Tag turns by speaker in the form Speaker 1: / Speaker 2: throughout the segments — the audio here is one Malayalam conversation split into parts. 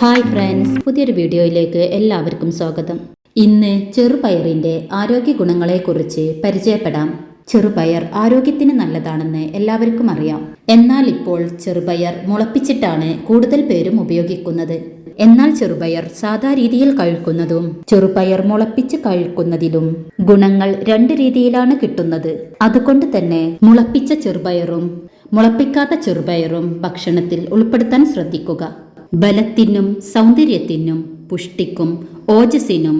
Speaker 1: ഹായ് ഫ്രണ്ട്സ് പുതിയൊരു വീഡിയോയിലേക്ക് എല്ലാവർക്കും സ്വാഗതം ഇന്ന് ചെറുപയറിൻ്റെ ആരോഗ്യ ഗുണങ്ങളെക്കുറിച്ച് പരിചയപ്പെടാം ചെറുപയർ ആരോഗ്യത്തിന് നല്ലതാണെന്ന് എല്ലാവർക്കും അറിയാം എന്നാൽ ഇപ്പോൾ ചെറുപയർ മുളപ്പിച്ചിട്ടാണ് കൂടുതൽ പേരും ഉപയോഗിക്കുന്നത് എന്നാൽ ചെറുപയർ സാധാ രീതിയിൽ കഴിക്കുന്നതും ചെറുപയർ മുളപ്പിച്ച് കഴിക്കുന്നതിലും ഗുണങ്ങൾ രണ്ട് രീതിയിലാണ് കിട്ടുന്നത് അതുകൊണ്ട് തന്നെ മുളപ്പിച്ച ചെറുപയറും മുളപ്പിക്കാത്ത ചെറുപയറും ഭക്ഷണത്തിൽ ഉൾപ്പെടുത്താൻ ശ്രദ്ധിക്കുക ബലത്തിനും സൗന്ദര്യത്തിനും പുഷ്ടിക്കും ഓജസിനും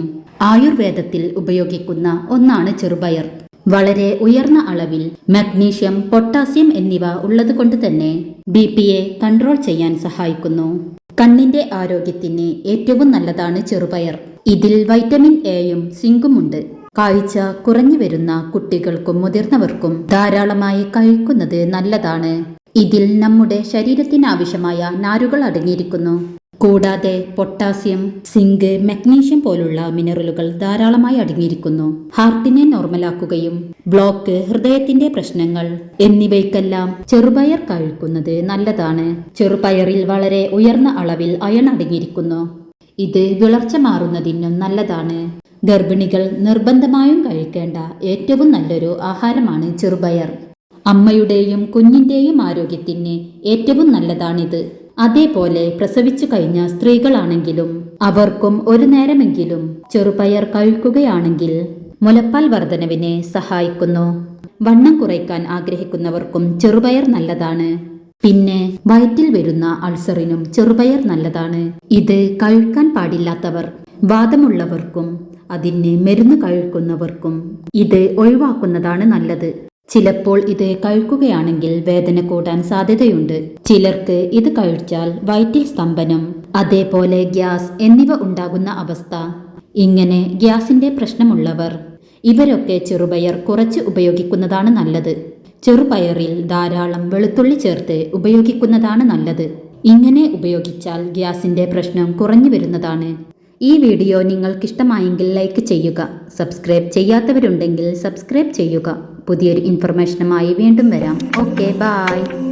Speaker 1: ആയുർവേദത്തിൽ ഉപയോഗിക്കുന്ന ഒന്നാണ് ചെറുപയർ വളരെ ഉയർന്ന അളവിൽ മഗ്നീഷ്യം പൊട്ടാസ്യം എന്നിവ ഉള്ളതുകൊണ്ട് തന്നെ ബി പി കൺട്രോൾ ചെയ്യാൻ സഹായിക്കുന്നു കണ്ണിന്റെ ആരോഗ്യത്തിന് ഏറ്റവും നല്ലതാണ് ചെറുപയർ ഇതിൽ വൈറ്റമിൻ എയും സിങ്കും ഉണ്ട് കാഴ്ച കുറഞ്ഞു വരുന്ന കുട്ടികൾക്കും മുതിർന്നവർക്കും ധാരാളമായി കഴിക്കുന്നത് നല്ലതാണ് ഇതിൽ നമ്മുടെ ശരീരത്തിനാവശ്യമായ നാരുകൾ അടങ്ങിയിരിക്കുന്നു കൂടാതെ പൊട്ടാസ്യം സിങ്ക് മഗ്നീഷ്യം പോലുള്ള മിനറലുകൾ ധാരാളമായി അടങ്ങിയിരിക്കുന്നു ഹാർട്ടിനെ നോർമലാക്കുകയും ബ്ലോക്ക് ഹൃദയത്തിന്റെ പ്രശ്നങ്ങൾ എന്നിവയ്ക്കെല്ലാം ചെറുപയർ കഴിക്കുന്നത് നല്ലതാണ് ചെറുപയറിൽ വളരെ ഉയർന്ന അളവിൽ അയൺ അടങ്ങിയിരിക്കുന്നു ഇത് വിളർച്ച മാറുന്നതിനും നല്ലതാണ് ഗർഭിണികൾ നിർബന്ധമായും കഴിക്കേണ്ട ഏറ്റവും നല്ലൊരു ആഹാരമാണ് ചെറുപയർ അമ്മയുടെയും കുഞ്ഞിൻ്റെയും ആരോഗ്യത്തിന് ഏറ്റവും നല്ലതാണിത് അതേപോലെ പ്രസവിച്ചു കഴിഞ്ഞ സ്ത്രീകളാണെങ്കിലും അവർക്കും ഒരു നേരമെങ്കിലും ചെറുപയർ കഴിക്കുകയാണെങ്കിൽ മുലപ്പാൽ വർധനവിനെ സഹായിക്കുന്നു വണ്ണം കുറയ്ക്കാൻ ആഗ്രഹിക്കുന്നവർക്കും ചെറുപയർ നല്ലതാണ് പിന്നെ വയറ്റിൽ വരുന്ന അൾസറിനും ചെറുപയർ നല്ലതാണ് ഇത് കഴിക്കാൻ പാടില്ലാത്തവർ വാദമുള്ളവർക്കും അതിന് മരുന്ന് കഴിക്കുന്നവർക്കും ഇത് ഒഴിവാക്കുന്നതാണ് നല്ലത് ചിലപ്പോൾ ഇത് കഴിക്കുകയാണെങ്കിൽ വേദന കൂടാൻ സാധ്യതയുണ്ട് ചിലർക്ക് ഇത് കഴിച്ചാൽ വയറ്റിൽ സ്തംഭനം അതേപോലെ ഗ്യാസ് എന്നിവ ഉണ്ടാകുന്ന അവസ്ഥ ഇങ്ങനെ ഗ്യാസിന്റെ പ്രശ്നമുള്ളവർ ഇവരൊക്കെ ചെറുപയർ കുറച്ച് ഉപയോഗിക്കുന്നതാണ് നല്ലത് ചെറുപയറിൽ ധാരാളം വെളുത്തുള്ളി ചേർത്ത് ഉപയോഗിക്കുന്നതാണ് നല്ലത് ഇങ്ങനെ ഉപയോഗിച്ചാൽ ഗ്യാസിന്റെ പ്രശ്നം കുറഞ്ഞു വരുന്നതാണ് ഈ വീഡിയോ നിങ്ങൾക്കിഷ്ടമായെങ്കിൽ ലൈക്ക് ചെയ്യുക സബ്സ്ക്രൈബ് ചെയ്യാത്തവരുണ്ടെങ്കിൽ സബ്സ്ക്രൈബ് ചെയ്യുക പുതിയൊരു ഇൻഫർമേഷനുമായി വീണ്ടും വരാം ഓക്കെ ബായ്